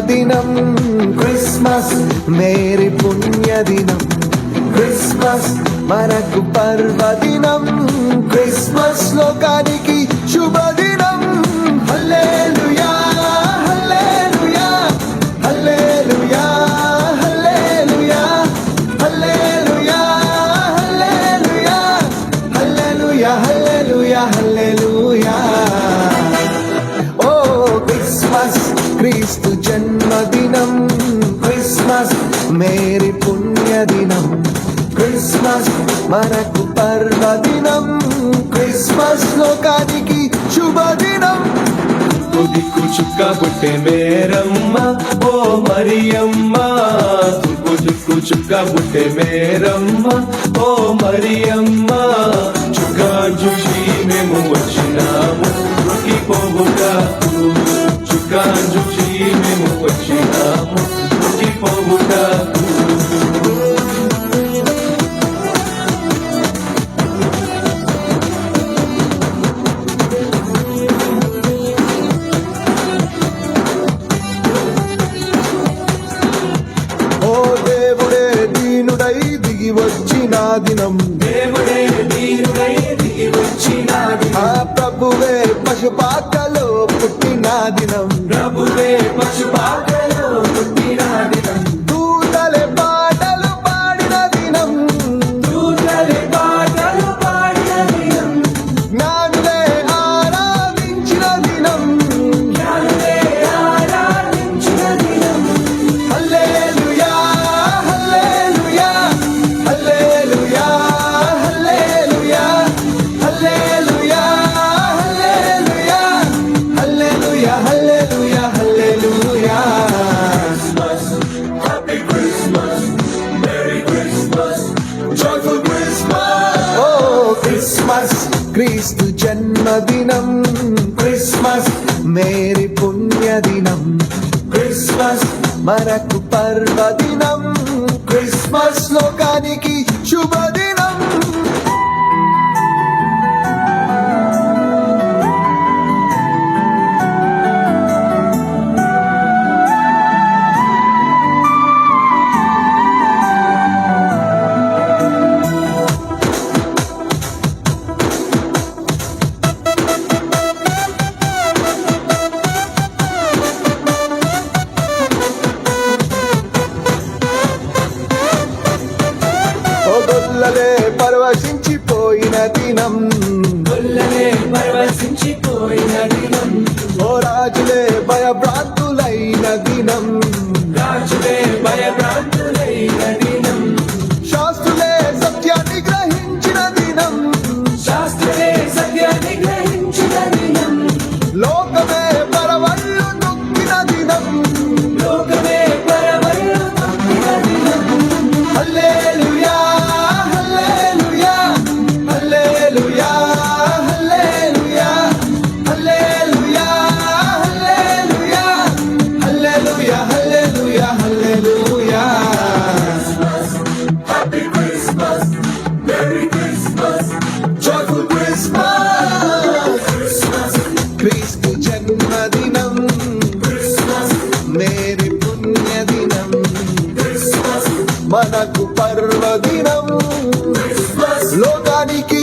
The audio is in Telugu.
దినం క్రిస్మస్ మేరీ పుణ్యదినం. క్రిస్మస్ మనకు పర్వదినం. క్రిస్మస్ లోకానికి క్రీస్తు జన్మదినం క్రిస్మస్ మేరీ పుణ్యదినం క్రిస్మస్ మనకు పర్వదినం క్రిస్మస్ లోకానికి శుభదినం. దిక్కు చుక్క పుట్టే మేరమ్మ ఓ మరియమ్మ. తుక్కు చుక్క పుట్టే మేరమ్మ ఓ మరియమ్మ దిగి వచ్చిన దినం. దేవుడే నీరుడై దిగి వచ్చినాడు ఆ ప్రభువే పశుపాకలో పుట్టిన దినం. ప్రభువే పశుపాకలో పుట్టిన దినం. దూతలే పాటలు పాడిన దినం. దూతలి పాటలు పాడిన దినం. జ్ఞానులే ఆరాధించిన దినం. క్రిస్మస్ క్రీస్తు జన్మదినం. Christmas merry పుణ్యదినం. క్రిస్మస్ మనకు పర్వదినం. క్రిస్మస్ లోకానికి శుభదినం. గొల్లలే పరవశించిపోయిన దినం. గొల్లలే పరవశించిపోయిన దినం. ఓ రాజులే భయభ్రాంతులైన దినం. రాజులే భయభ్రాంతులైన దినం. శాస్త్రులే సత్యాన్ని గ్రహించిన దినం. శాస్త్రులే సత్యాన్ని గ్రహించిన దినం. లోకమే పరవళ్ళు నొక్కిన దినం. మనకు పర్వదినం. లోకానికి